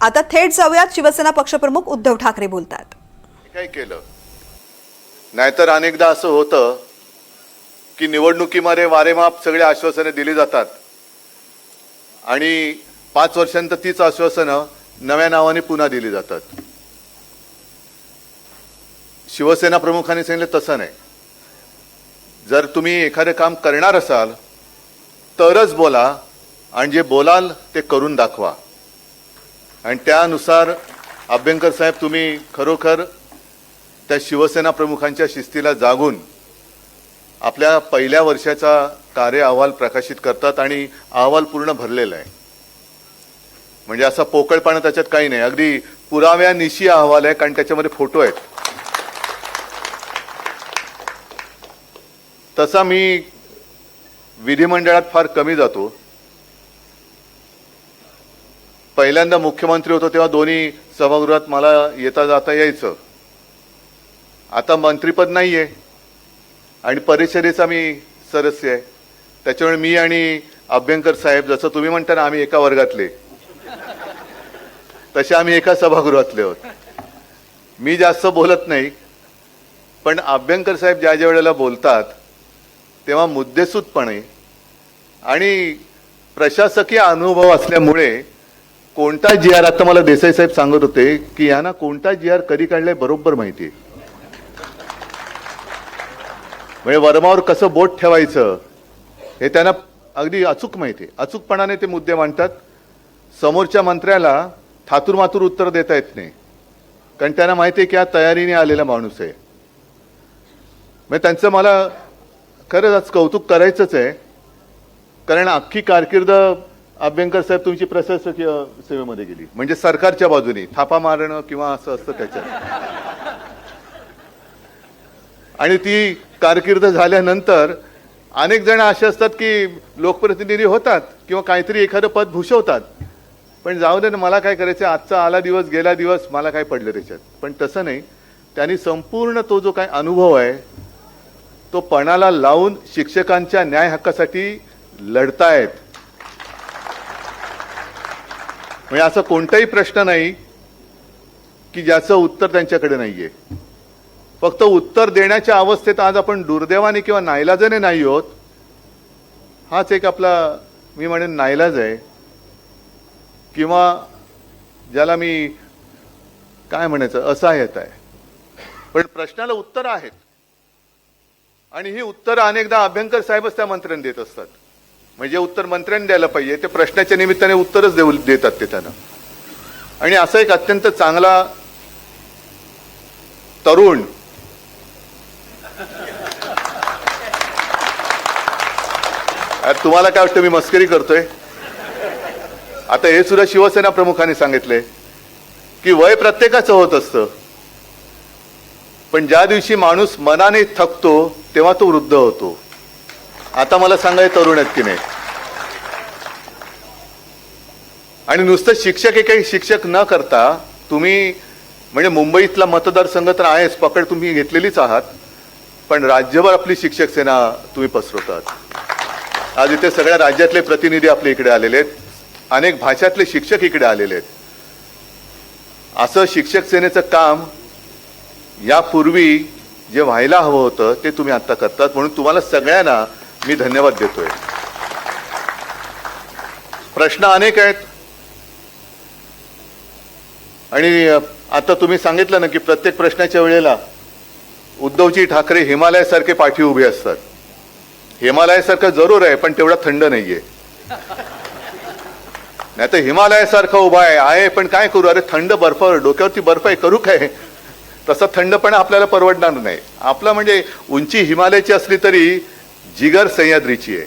आता थेट जाऊयात. शिवसेना पक्षप्रमुख उद्धव ठाकरे बोलतात. काय केलं? नाहीतर अनेकदा असं होतं की निवडणुकीमध्ये वारेमाप सगळे आश्वासने दिली जातात. आणि पाच वर्षांत तीच आश्वासनं नव्या नावाने पुन्हा दिली जातात. शिवसेना प्रमुखांनी सांगितलं तसं नाही. जर तुम्ही एखादं काम करणार असाल तरच बोला आणि जे बोलाल ते करून दाखवा. आणि त्यानुसार अभ्यंकर साहेब तुम्ही खरोखर त्या शिवसेना प्रमुखांच्या शिस्तीला जागून आपल्या पहिल्या वर्षाचा कार्य अहवाल प्रकाशित करतात आणि अहवाल पूर्ण भरलेला आहे. म्हणजे असा पोकळपणा त्याच्यात काही नाही. अगदी पुराव्यानिशी अहवाल आहे कारण त्याच्यामध्ये फोटो आहेत. तसा मी विधिमंडळात फार कमी जातो. पहिल्यांदा मुख्यमंत्री होतो तेव्हा दोन्ही सभागृहात मला येता जाता यायचं. आता मंत्रीपद नाही आहे आणि परिषदेचा मी सदस्य आहे. त्याच्यामुळे मी आणि अभ्यंकर साहेब जसं तुम्ही म्हणता ना आम्ही एका वर्गातले. तसे आम्ही एका सभागृहातले आहोत मी जास्त बोलत नाही. पण अभ्यंकर साहेब ज्या ज्या वेळेला बोलतात तेव्हा मुद्देसूदपणे आणि प्रशासकीय अनुभव असल्यामुळे कोणता जी आर आता मला देसाई साहेब सांगत होते की यांना कोणता जी आर कधी काढलाय बरोबर माहिती आहे. म्हणजे वर्मावर कसं बोट ठेवायचं हे त्यांना अगदी अचूक माहिती आहे. अचूकपणाने ते मुद्दे मांडतात. समोरच्या मंत्र्याला थातूर मातूर उत्तर देता येत नाही. कारण त्यांना माहिती आहे की हा तयारीने आलेला माणूस आहे. म्हणजे त्यांचं मला खरंच आज कौतुक करायचंच आहे. कारण अख्खी कारकिर्द अभ्यंकर साहेब तुमची प्रशासकीय सेवेमध्ये गेली. म्हणजे सरकारच्या बाजूने थापा मारणं किंवा असं असतं त्याच्यात. आणि ती कारकीर्द झाल्यानंतर अनेक जण असे असतात की लोकप्रतिनिधी होतात किंवा काहीतरी एखादं पद भूषवतात. पण जाऊ दे ना मला काय करायचं? आजचा आला दिवस गेला दिवस मला काय पडलं त्याच्यात? पण तसं नाही. त्यांनी संपूर्ण तो जो काय अनुभव आहे तो पणाला लावून शिक्षकांच्या न्याय हक्कासाठी लढतायत. म्हणजे असं कोणताही प्रश्न नाही की ज्याचं उत्तर त्यांच्याकडे नाहीये. फक्त उत्तर देण्याच्या अवस्थेत आज आपण दुर्दैवाने किंवा नाईलाजाने नाही होत हाच एक आपला मी म्हणेन नाईलाज आहे. किंवा ज्याला मी काय म्हणायचं असहाय्यत आहे. पण प्रश्नाला उत्तर आहेत. आणि ही उत्तर अनेकदा अभ्यंकर साहेबच त्या मंत्र्यांनी देत असतात. म्हणजे उत्तर मंत्र्यांनी द्यायला पाहिजे. ते प्रश्नाच्या निमित्ताने उत्तरच देऊ देतात ते त्यांना. आणि असा एक अत्यंत चांगला तरुण तुम्हाला काय वाटतं मी मस्करी करतोय? आता हे सुद्धा शिवसेना प्रमुखांनी सांगितले की वय प्रत्येकाचं होत असतं. पण ज्या दिवशी माणूस मनाने थकतो तेव्हा तो वृद्ध होतो. आता मला सांगाय तरुण आहेत की नाही. आणि नुसतं शिक्षक हे काही शिक्षक न करता तुम्ही म्हणजे मुंबईतला मतदारसंघ तर आहेच पकड तुम्ही घेतलेलीच आहात पण राज्यभर आपली शिक्षक सेना तुम्ही पसरवतात. आज इथे सगळ्या राज्यातले प्रतिनिधी आपले इकडे आलेले आहेत अनेक भाषातले शिक्षक इकडे आलेले आहेत. असं शिक्षक सेनेचं काम यापूर्वी जे व्हायला हवं होतं ते तुम्ही आता करतात म्हणून तुम्हाला सगळ्यांना मी धन्यवाद देतोय. प्रश्न अनेक आहेत. आणि आता तुम्ही सांगितलं ना की प्रत्येक प्रश्नाच्या वेळेला उद्धवजी ठाकरे हिमालयासारखे पाठी उभे असतात. हिमालयासारखं जरूर आहे पण तेवढा थंड नाहीये. नाही तर हिमालयासारखा उभा आहे आहे पण काय करू? अरे थंड बर्फ डोक्यावरती बर्फ आहे करू काय? तसा थंडपणा आपल्याला परवडणार नाही. आपला म्हणजे उंची हिमालयाची असली तरी जिगर सह्याद्रीची आहे.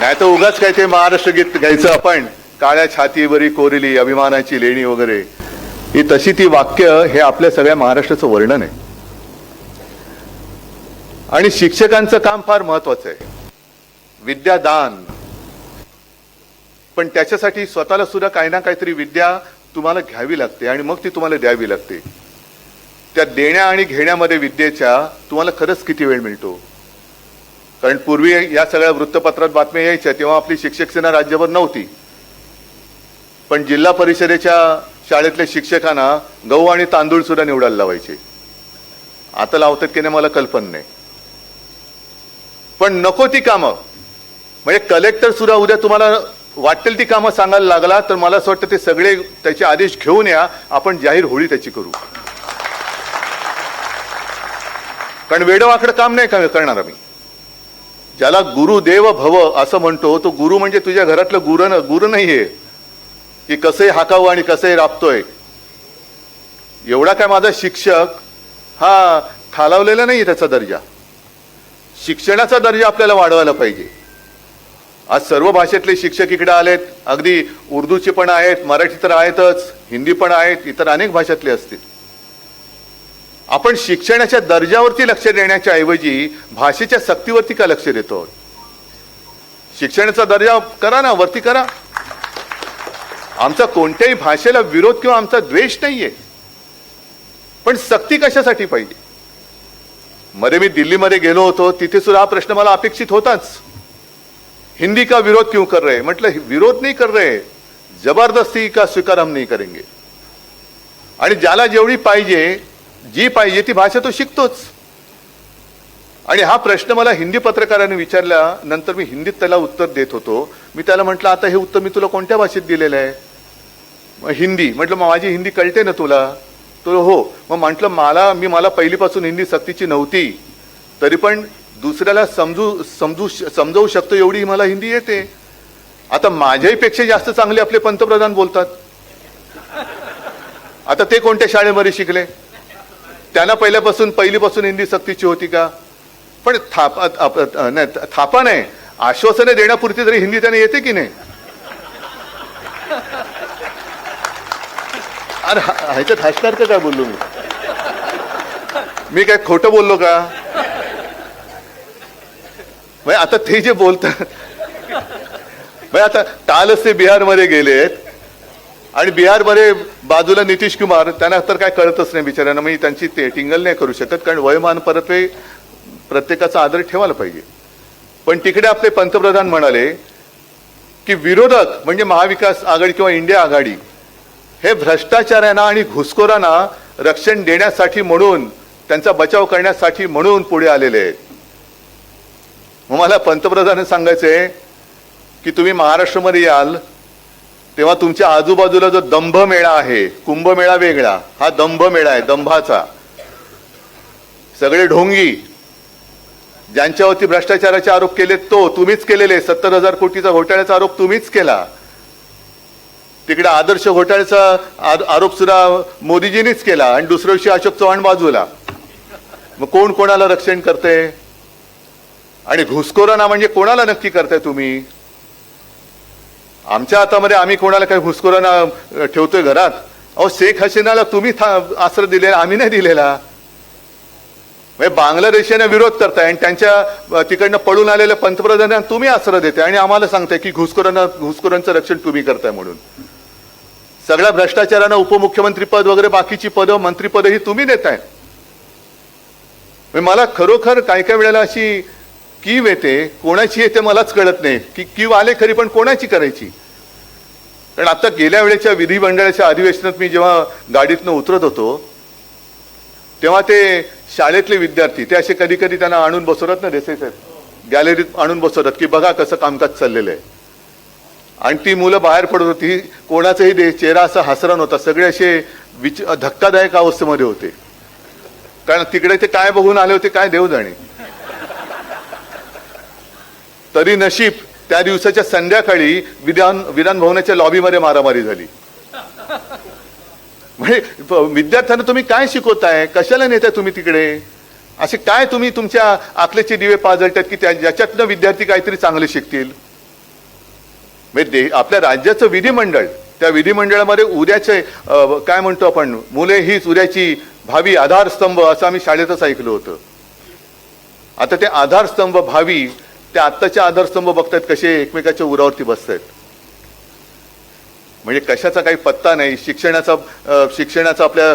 नाही तर उगाच काय ते महाराष्ट्र गीत घ्यायचं आपण. काळ्या छातीवरी कोरिली अभिमानाची लेणी वगैरे. ही तशी ती वाक्य हे आपल्या सगळ्या महाराष्ट्राचं वर्णन आहे. आणि शिक्षकांचं काम फार महत्वाचं आहे. विद्यादान पण त्याच्यासाठी स्वतःला सुद्धा काही ना काहीतरी विद्या तुम्हाला घ्यावी लागते आणि मग ती तुम्हाला द्यावी लागते. त्या देण्या आणि घेण्यामध्ये विद्येच्या तुम्हाला खरंच किती वेळ मिळतो? कारण पूर्वी या सगळ्या वृत्तपत्रात बातम्या यायच्या तेव्हा आपली शिक्षक सेना राज्यभर नव्हती. पण जिल्हा परिषदेच्या शाळेतल्या शिक्षकांना गहू आणि तांदूळ सुद्धा निवडायला लावायचे. आता लावतात की नाही मला कल्पना नाही. पण नको ती कामं. म्हणजे कलेक्टर सुद्धा उद्या तुम्हाला वाटेल ती कामं सांगायला लागला तर मला असं वाटतं ते सगळे त्याचे आदेश घेऊन या आपण जाहीर होळी त्याची करू. कारण वेडवाकडं काम नाही करणार आम्ही? ज्याला गुरुदेव भव असं म्हणतो तो गुरु म्हणजे तुझ्या घरातलं गुरु न गुरु नाहीये. की कसंही हाकावं आणि कसंही राबतोय. एवढा काय माझा शिक्षक हा खालावलेला नाही त्याचा दर्जा. शिक्षणाचा दर्जा आपल्याला वाढवायला पाहिजे. आज सर्व भाषेतले शिक्षक इकडे आलेत. अगदी उर्दूचे पण आहेत मराठी तर आहेतच हिंदी पण आहेत इतर अनेक भाषातले असतील. आपण शिक्षणाच्या दर्जावरती लक्ष देण्याच्या ऐवजी भाषेच्या सक्तीवरती का लक्ष देतो? शिक्षणाचा दर्जा करा ना वरती करा. आमचा कोणत्याही भाषेला विरोध किंवा आमचा द्वेष नाहीये. पण सक्ती कशासाठी पाहिजे? मध्ये मी दिल्लीमध्ये गेलो होतो तिथे सुद्धा हा प्रश्न मला अपेक्षित होताच. हिंदी का विरोध क्यों कर रहे? म्हटलं विरोध नाही कर रहे. जबरदस्ती का स्वीकार हम नहीं करेंगे? आणि ज्याला जेवढी पाहिजे जी पाहिजे ती भाषा तो शिकतोच. आणि हा प्रश्न मला हिंदी पत्रकाराने विचारला नंतर मी हिंदीत त्याला उत्तर देत होतो. मी त्याला म्हटलं आता हे उत्तर मी तुला कोणत्या भाषेत दिलेलं आहे? मग हिंदी. म्हटलं मग माझी हिंदी कळते ना तुला? तो हो. मग म्हटलं मला मी मला पहिलीपासून हिंदी सक्तीची नव्हती. तरी पण दुसऱ्याला समजू समजू समजवू शकतो एवढी मला हिंदी येते. आता माझ्याहीपेक्षा जास्त चांगले आपले पंतप्रधान बोलतात. आता ते कोणत्या शाळेमध्ये शिकले? त्यांना पहिल्यापासून पहिलीपासून हिंदी सक्तीची होती का? पण थापा नाही थापा नाही. आश्वासने देण्यापुरती तरी हिंदी त्यांना येते की नाही? अरे ह्याच्यात हसणार का काय बोललो मी? मी काय खोटं बोललो का? म्हणजे आता ते जे बोलतात भाई आता कालच ते बिहारमध्ये गेलेत आणि बिहारमध्ये बाजूला नितीश कुमार त्यांना तर काय कळतच नाही बिचाऱ्यांना मी त्यांची ते टिंगल नाही करू शकत कारण वयमान परत्वे प्रत्येकाचा आदर ठेवायला पाहिजे. पण तिकडे आपले पंतप्रधान म्हणाले की विरोधक म्हणजे महाविकास आघाडी किंवा इंडिया आघाडी हे भ्रष्टाचारांना आणि घुसखोरांना रक्षण देण्यासाठी म्हणून त्यांचा बचाव करण्यासाठी म्हणून पुढे आलेले आहेत. मग मला पंतप्रधान सांगायचंय की तुम्ही महाराष्ट्रामध्ये याल तेव्हा तुमच्या आजूबाजूला जो दंभ मेळा आहे कुंभमेळा वेगळा हा दंभ मेळा आहे दंभाचा. सगळे ढोंगी ज्यांच्यावरती भ्रष्टाचाराचे आरोप केले तो तुम्हीच केलेले सत्तर हजार कोटीचा घोटाळ्याचा आरोप तुम्हीच केला. तिकडे आदर्श घोटाळ्याचा आरोप सुद्धा मोदीजींनीच केला आणि दुसऱ्या दिवशी अशोक चव्हाण बाजूला. मग कोण कोणाला रक्षण करते आणि घुसखोरांना म्हणजे कोणाला नक्की करताय तुम्ही? आमच्या हातामध्ये आम्ही कोणाला काही घुसखोरांना ठेवतोय घरात? अहो शेख हसीनाला तुम्ही था- आश्रय दिलेला आम्ही नाही दिलेला. म्हणजे बांगलादेशाने विरोध करताय आणि त्यांच्या तिकडनं पळून आलेल्या पंतप्रधानांना तुम्ही आश्रय देते आणि आम्हाला सांगताय की घुसखोरांना घुसखोरांचं रक्षण तुम्ही करताय म्हणून. सगळ्या भ्रष्टाचारांना उपमुख्यमंत्री पद वगैरे बाकीची पदं मंत्रीपद ही तुम्ही देताय. म्हणजे मला खरोखर काय काय वेळेला अशी कीव येते कोणाची येते मलाच कळत नाही. की कीव आले खरी पण कोणाची करायची? कारण आता गेल्या वेळेच्या विधिमंडळाच्या अधिवेशनात मी जेव्हा गाडीतनं उतरत होतो तेव्हा ते शाळेतले विद्यार्थी ते असे कधी कधी त्यांना आणून बसवतात ना देसाई साहेब? गॅलरीत आणून बसवतात की बघा कसं कामकाज चाललेलं आहे. आणि ती मुलं बाहेर पडत होती कोणाचाही दे चेहरा असा हसरा नव्हता. सगळे असे विच धक्कादायक अवस्थेमध्ये होते. कारण तिकडे ते काय बघून आले होते काय देव जाणे? तरी नशीब त्या दिवसाच्या संध्याकाळी विधान विधान भवनाच्या लॉबीमध्ये मारामारी झाली. म्हणजे विद्यार्थ्यांना तुम्ही काय शिकवताय? कशाला नेताय तुम्ही तिकडे? असे काय तुम्ही तुमच्या आकलेचे दिवे पाजळतात की त्या ज्याच्यातनं विद्यार्थी काहीतरी चांगले शिकतील? म्हणजे आपल्या राज्याचं विधिमंडळ त्या विधिमंडळामध्ये उद्याचे काय म्हणतो आपण? मुले हीच उद्याची भावी आधारस्तंभ असं आम्ही शाळेतच ऐकलं होतं. आता ते आधारस्तंभ भावी ते आत्ताचे आधारस्तंभ बघतायत कसे एकमेकाच्या उरावरती बसतायत. म्हणजे कशाचा काही पत्ता नाही शिक्षणाचा शिक्षणाचा आपल्या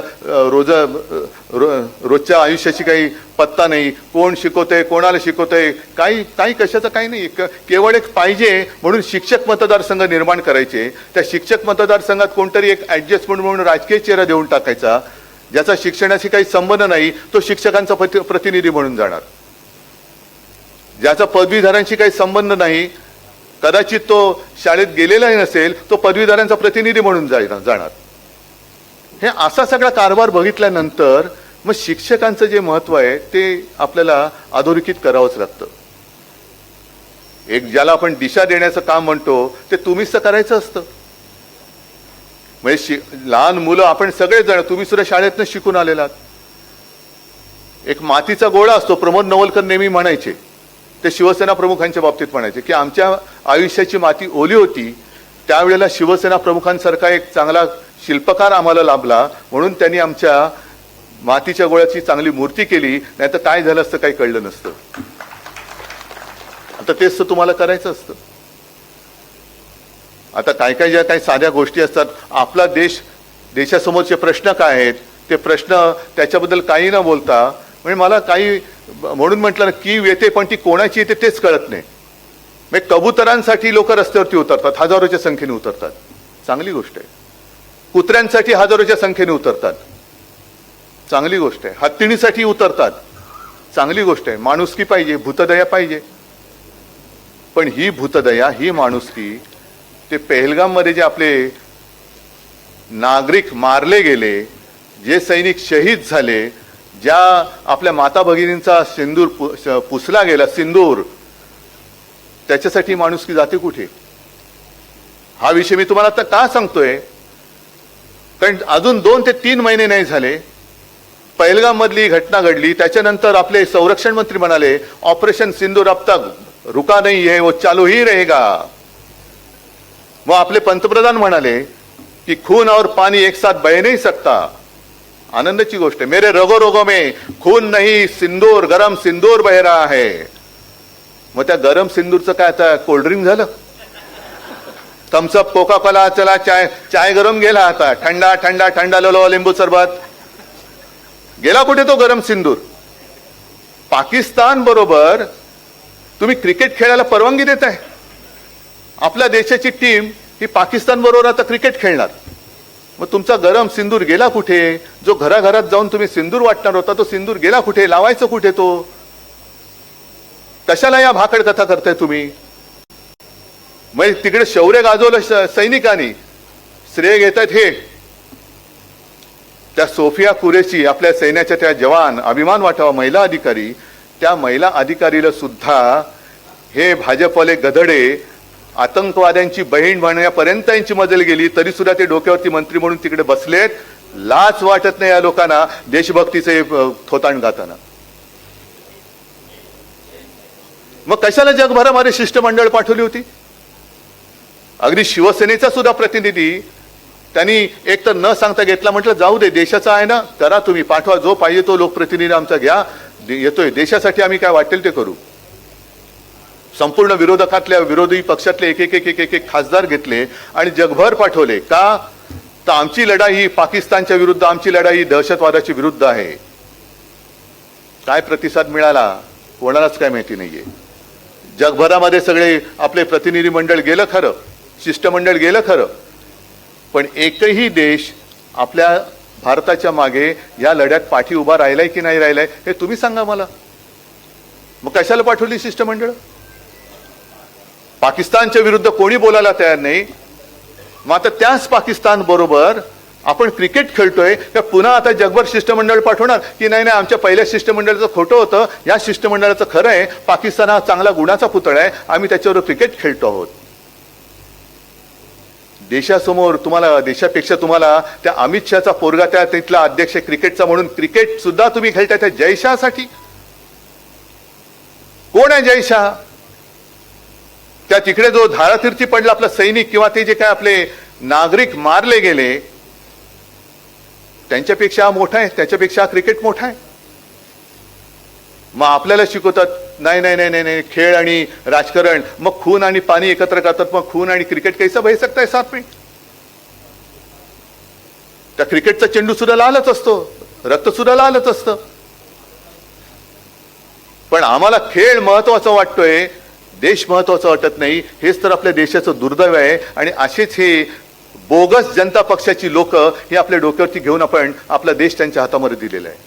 रोज रो- रोजच्या आयुष्याची काही पत्ता नाही. कोण शिकवतंय कोणाला शिकवतंय काही काही कशाचं काही नाही. क- केवळ एक पाहिजे म्हणून शिक्षक मतदारसंघ निर्माण करायचे. त्या शिक्षक मतदारसंघात कोणतरी एक ॲडजस्टमेंट म्हणून राजकीय चेहरा देऊन टाकायचा ज्याचा शिक्षणाशी काही संबंध नाही तो शिक्षकांचा प्रति- प्रतिनिधी म्हणून जाणार. ज्याचा पदवीधरांशी काही संबंध नाही कदाचित तो शाळेत गेलेलाही नसेल तो पदवीधरांचा प्रतिनिधी म्हणून जाणार जाणार. हे असा सगळा कारभार बघितल्यानंतर मग शिक्षकांचं जे महत्त्व आहे ते आपल्याला अधोरेखित करावंच लागतं. एक ज्याला आपण दिशा देण्याचं काम म्हणतो ते तुम्हीच तर करायचं असतं. म्हणजे शि लहान मुलं आपण सगळेजण तुम्ही सुद्धा शाळेतनं शिकून आलेलात. एक मातीचा गोळा असतो प्रमोद नवलकर नेहमी म्हणायचे. ते शिवसेना प्रमुखांच्या बाबतीत म्हणायचे की आमच्या आयुष्याची माती ओली होती त्यावेळेला शिवसेना प्रमुखांसारखा एक चांगला शिल्पकार आम्हाला लाभला म्हणून त्यांनी आमच्या मातीच्या गोळ्याची चांगली मूर्ती केली नाही तर काय झालं असतं काही कळलं नसतं. आता तेच तर तुम्हाला करायचं असतं. आता काय काय ज्या काही साध्या गोष्टी असतात आपला देश देशासमोरचे प्रश्न काय आहेत ते प्रश्न त्याच्याबद्दल काही न बोलता म्हणजे मला काही म्हणून म्हटलं ना की येते पण ती कोणाची येते तेच कळत नाही. मग कबुतरांसाठी लोक रस्त्यावरती उतरतात हजारोच्या संख्येने उतरतात. चांगली गोष्ट आहे. कुत्र्यांसाठी हजारोच्या संख्येने उतरतात. चांगली गोष्ट आहे. हत्तीणीसाठी उतरतात. चांगली गोष्ट आहे. माणुसकी पाहिजे भूतदया पाहिजे. पण ही भूतदया ही माणुसकी ते पेहलगाममध्ये जे आपले नागरिक मारले गेले जे सैनिक शहीद झाले ज्या आपल्या माता भगिनींचा सिंदूर पु- पुसला गेला सिंदूर त्याच्यासाठी माणुसकी जाते कुठे? हा विषय मी तुम्हाला आता का सांगतोय? कारण अजून दोन ते तीन महिने नाही झाले. पैलगाममधली घटना घडली. त्याच्यानंतर आपले संरक्षण मंत्री म्हणाले ऑपरेशन सिंदूर अब तक रुका नाही आहे वो चालू ही रहेगा. व आपले पंतप्रधान म्हणाले की खून और पाणी एक साथ बह नाही सकता. आनंदाची गोष्ट आहे. मेरे रगो रोगो मे खून नहीं सिंदूर गरम सिंदूर बहिरा आहे मग त्या गरम सिंदूरचं काय आता कोल्ड्रिंक झालं? थम्सअप कोका कोला चला चाय चाय गरम गेला आता. थंडा थंडा थंडा ललो लिंबू सरबत. गेला कुठे तो गरम सिंदूर? पाकिस्तान बरोबर तुम्ही क्रिकेट खेळायला परवानगी देत आहे आपल्या देशाची टीम ही पाकिस्तान बरोबर आता क्रिकेट खेळणार. मग तुमचा गरम सिंदूर गेला कुठे? जो घराघरात जाऊन तुम्ही सिंदूर वाटणार होता तो सिंदूर गेला कुठे? लावायचं कुठे तो? कशाला या भाकड कथा करताय तुम्ही? मग तिकडे शौर्य गाजवलं सैनिकांनी. श्रेय घेतात हे. त्या सोफिया कुरेशी आपल्या सैन्याच्या त्या जवान अभिमान वाटावा महिला अधिकारी. त्या महिला अधिकारीला सुद्धा हे भाजपवाले गधडे आतंकवाद्यांची बहीण म्हणण्यापर्यंत यांची मजल गेली तरी सुद्धा ते डोक्यावरती मंत्री म्हणून तिकडे बसलेत. लाच वाटत नाही या लोकांना देशभक्तीचे अ, थोतांड गाताना. मग कशाला जगभरामध्ये शिष्टमंडळ पाठवली होती? अगदी शिवसेनेचा सुद्धा प्रतिनिधी त्यांनी एक तर न सांगता घेतला म्हटलं जाऊ दे देशाचा आहे ना करा तुम्ही पाठवा जो पाहिजे तो लोकप्रतिनिधी आमचा घ्या. येतोय देशासाठी आम्ही काय वाटेल ते करू. संपूर्ण विरोधकातल्या विरोधी पक्षातले एक एक एक एक एक एक खासदार घेतले आणि जगभर पाठवले. का? तर आमची लढाई ही पाकिस्तानच्या विरुद्ध आमची लढाई ही विरुद्ध आहे. काय प्रतिसाद मिळाला? कोणालाच काय माहिती नाहीये. जगभरामध्ये सगळे आपले प्रतिनिधी मंडळ गेलं खरं शिष्टमंडळ गेलं खरं. पण एकही देश आपल्या भारताच्या मागे या लढ्यात पाठी उभा राहिलाय की नाही राहिलाय हे तुम्ही सांगा मला. मग कशाला पाठवली शिष्टमंडळ? पाकिस्तानच्या विरुद्ध कोणी बोलायला तयार नाही? मग आता त्याच पाकिस्तान बरोबर आपण क्रिकेट खेळतोय का पुन्हा आता जगभर शिष्टमंडळ पाठवणार? की नाही नाही आमच्या पहिल्या शिष्टमंडळाचं खोटं होतं. या शिष्टमंडळाचं खरं आहे पाकिस्तान हा चांगला गुणाचा पुतळा आहे आम्ही त्याच्यावर क्रिकेट खेळतो आहोत. देशासमोर तुम्हाला देशापेक्षा तुम्हाला त्या अमित शहाचा पोरगा त्या तिथला अध्यक्ष क्रिकेटचा म्हणून क्रिकेट सुद्धा तुम्ही खेळताय त्या जयशहासाठी कोण आहे जयशाह त्या तिकडे जो धारातीर्थी पडला आपला सैनिक किंवा ते जे काय आपले नागरिक मारले गेले त्यांच्यापेक्षा मोठा आहे त्याच्यापेक्षा क्रिकेट मोठा आहे. मग आपल्याला शिकवतात नाही नाही नाही नाही नाही खेळ आणि राजकारण मग खून आणि पाणी एकत्र करतात मग खून आणि क्रिकेट कैसा बह सकता है साथ में त्या क्रिकेटचा चेंडू सुद्धा लालच असतो रक्त सुद्धा लालच असतं. पण आम्हाला खेळ महत्त्वाचा वाटतोय देश महत्त्वाचा वाटत नाही. हेच तर आपल्या देशाचं दुर्दैव आहे. आणि असेच हे बोगस जनता पक्षाची लोक हे आपल्या डोक्यावरती घेऊन आपण आपला देश त्यांच्या हातामध्ये दिलेला आहे.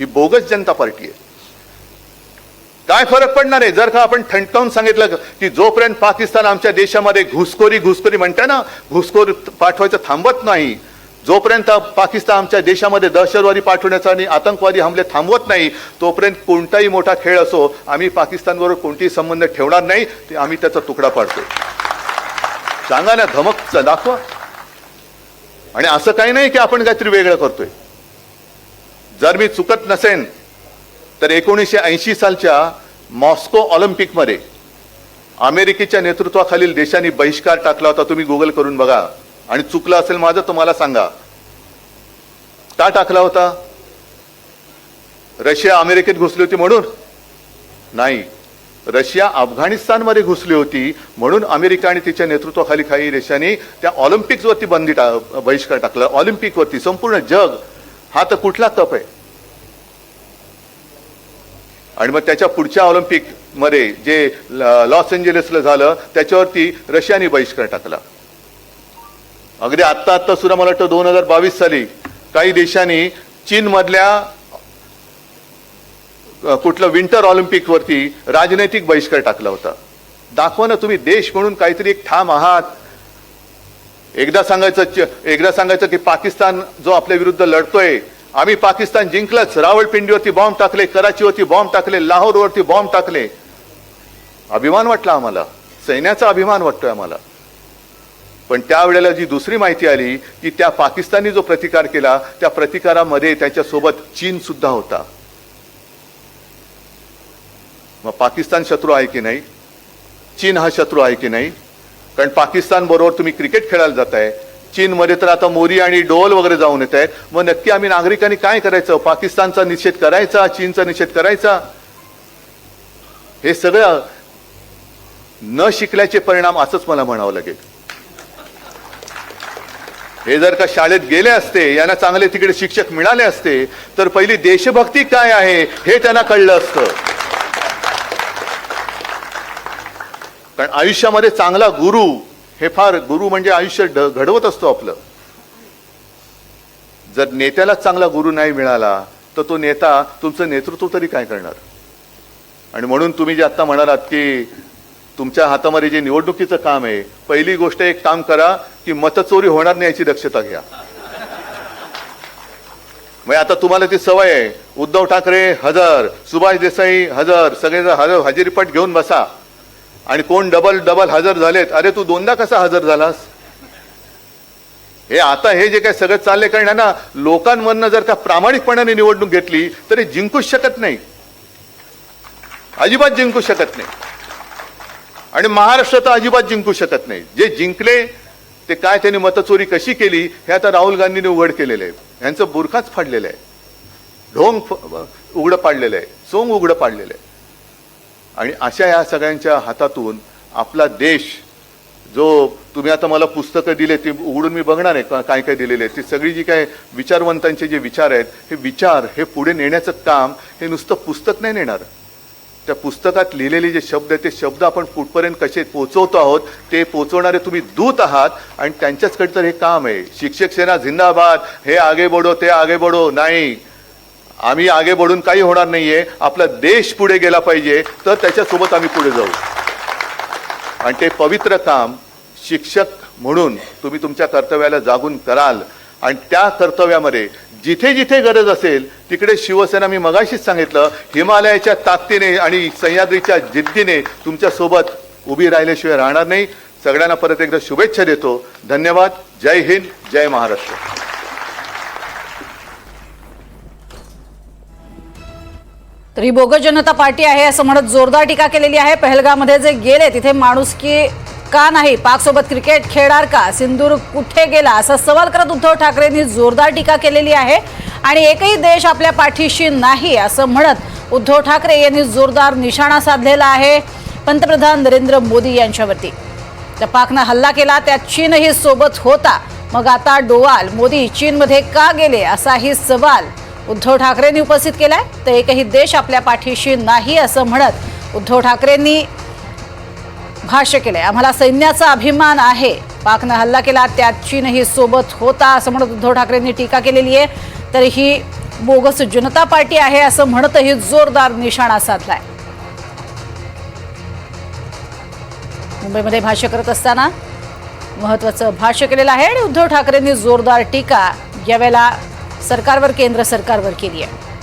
ही बोगस जनता पार्टी आहे. काय फरक पडणार आहे? जर का आपण ठणकावून सांगितलं की जोपर्यंत पाकिस्तान आमच्या देशामध्ये घुसखोरी घुसखोरी म्हणताय ना घुसखोरी पाठवायचं थांबत नाही जोपर्यंत पाकिस्तान आमच्या देशामध्ये दहशतवादी पाठवण्याचा आणि आतंकवादी हमले थांबवत नाही तोपर्यंत कोणताही मोठा खेळ असो आम्ही पाकिस्तानबरोबर कोणतेही संबंध ठेवणार नाही ते आम्ही त्याचा तुकडा पाडतो. सांगा ना धमक दाखवा. आणि असं काही नाही की आपण काहीतरी वेगळं करतोय. जर मी चुकत नसेन तर एकोणीसशे ऐंशी सालच्या मॉस्को ऑलिम्पिकमध्ये अमेरिकेच्या नेतृत्वाखालील देशांनी बहिष्कार टाकला होता तुम्ही गुगल करून बघा. आणि चुकलं असेल माझं तर मला सांगा. का टाकला होता? रशिया अमेरिकेत घुसली होती म्हणून? नाही. रशिया अफगाणिस्तानमध्ये घुसली होती म्हणून अमेरिका आणि तिच्या नेतृत्वाखाली काही देशांनी त्या ऑलिम्पिक्सवरती बंदी टा बहिष्कार टाकला. ऑलिम्पिकवरती संपूर्ण जग हा तर कुठला कप आहे? आणि मग त्याच्या पुढच्या ऑलिम्पिकमध्ये जे लॉस एंजेलिसला झालं त्याच्यावरती रशियाने बहिष्कार टाकला. अगदी आत्ता आत्ता सुद्धा मला वाटतं दोन हजार बावीस साली काही देशांनी चीनमधल्या कुठलं विंटर ऑलिम्पिक वरती राजनैतिक बहिष्कार टाकला होता. दाखवा ना तुम्ही देश म्हणून काहीतरी एक ठाम आहात. एकदा सांगायचं एकदा सांगायचं की पाकिस्तान जो आपल्या विरुद्ध लढतोय आम्ही पाकिस्तान जिंकलंच. रावळपिंडीवरती बॉम्ब टाकले कराचीवरती बॉम्ब टाकले लाहोरवरती बॉम्ब टाकले. अभिमान वाटला आम्हाला. सैन्याचा अभिमान वाटतोय आम्हाला. पण त्यावेळेला जी दुसरी माहिती आली की त्या पाकिस्तानी जो प्रतिकार केला त्या प्रतिकारामध्ये त्याच्यासोबत चीन सुद्धा होता. मग पाकिस्तान शत्रू आहे की नाही? चीन हा शत्रू आहे की नाही? कारण पाकिस्तान बरोबर तुम्ही क्रिकेट खेळायला जाताय. चीनमध्ये तर आता मोरी आणि डोल वगैरे जाऊन येत आहेत. मग नक्की आम्ही नागरिकांनी काय करायचं? पाकिस्तानचा निषेध करायचा? चीनचा निषेध करायचा? हे सगळं न शिकल्याचे परिणाम असंच मला म्हणावं लागेल. हे जर का शाळेत गेले असते यांना चांगले तिकडे शिक्षक मिळाले असते तर पहिली देशभक्ती काय आहे हे त्यांना कळलं असतं. कारण आयुष्यामध्ये चांगला गुरु हे फार गुरु म्हणजे आयुष्य घडवत असतो आपलं. जर नेत्याला चांगला गुरु नाही मिळाला तर तो नेता तुमचं नेतृत्व तरी काय करणार? आणि म्हणून तुम्ही जे आता म्हणालात की तुमच्या हातामध्ये जे निवडणुकीचं काम आहे पहिली गोष्ट एक काम करा की मतचोरी होणार नाही याची दक्षता घ्या. म्हणजे आता तुम्हाला ती सवय आहे. उद्धव ठाकरे हजर सुभाष देसाई हजर सगळे हजर हजेरीपट घेऊन बसा. आणि कोण डबल डबल हजर झालेत अरे तू दोनदा कसा हजर झालास? हे आता हे जे काय सगळं चाललंय कारण ह्यांना लोकांमधनं जर का प्रामाणिकपणाने निवडणूक घेतली तरी जिंकूच शकत नाही. अजिबात जिंकू शकत नाही. आणि महाराष्ट्र तर अजिबात जिंकू शकत नाही. जे जिंकले ते काय त्यांनी मतचोरी कशी केली हे आता राहुल गांधींनी उघड केलेलं आहे. यांचं बुरखाच फाडलेलं आहे. ढोंग उघडं पाडलेलं आहे. सोंग उघडं पाडलेलं आहे. आणि अशा या सगळ्यांच्या हातातून आपला देश जो तुम्ही आता मला पुस्तकं दिले ती उघडून मी बघणार आहे का- काय काय दिलेले आहे ती सगळी जी काय विचारवंतांचे जे विचार आहेत हे विचार हे पुढे नेण्याचं काम हे नुसतं पुस्तक नाही नेणार. त्या पुस्तकात लिहिलेले जे शब्द आहेत ते शब्द आपण कुठपर्यंत कसे पोचवतो आहोत ते पोचवणारे तुम्ही दूत आहात आणि त्यांच्याचकडे तर हे काम आहे. शिक्षक सेना झिंदाबाद हे आगे बढो ते आगे बढो. नाही. आम्ही आगे बढून काही होणार नाही आहे आपला देश पुढे गेला पाहिजे. तर त्याच्यासोबत आम्ही पुढे जाऊ. आणि ते पवित्र काम शिक्षक म्हणून तुम्ही तुमच्या कर्तव्याला जागून कराल. आणि त्या कर्तव्यामध्ये जिथे जिथे गरज असेल तिकडे शिवसेना मी मगाशीच सांगितलं हिमालयाच्या ताकदीने आणि सह्याद्रीच्या जिद्दीने तुमच्यासोबत उभी राहिल्याशिवाय राहणार नाही. सगळ्यांना परत एकदा शुभेच्छा देतो. धन्यवाद. जय हिंद जय महाराष्ट्र. तर ही बोगस जनता पार्टी आहे असं म्हणत जोरदार टीका केलेली आहे. पहलगामध्ये जे गेले तिथे माणूस की का नाही? पाकसोबत क्रिकेट खेळणार का? सिंदूर कुठे गेला? असा सवाल करत उद्धव ठाकरेंनी जोरदार टीका केलेली आहे. आणि एकही देश आपल्या पाठीशी नाही असं म्हणत उद्धव ठाकरे यांनी जोरदार निशाणा साधलेला आहे पंतप्रधान नरेंद्र मोदी यांच्यावरती. त्या पाकनं हल्ला केला त्यात चीनही सोबत होता. मग आता डोवाल मोदी चीनमध्ये का गेले? असाही सवाल उद्धव ठाकरेंनी उपस्थित केलाय. तर एकही देश आपल्या पाठीशी नाही असं म्हणत उद्धव ठाकरेंनी भाष्य केलं आहे आम्हाला सैन्याचा अभिमान आहे. पाकनं हल्ला केला त्यात चीनही सोबत होता असं म्हणत उद्धव ठाकरेंनी टीका केलेली आहे. तर ही बोगस जनता पार्टी आहे असं म्हणतही जोरदार निशाणा साधलाय. मुंबईमध्ये भाष्य करत असताना महत्वाचं भाष्य केलेलं आहे आणि उद्धव ठाकरेंनी जोरदार टीका. यावेळेला सरकारवर केंद्र सरकारवर केली आहे.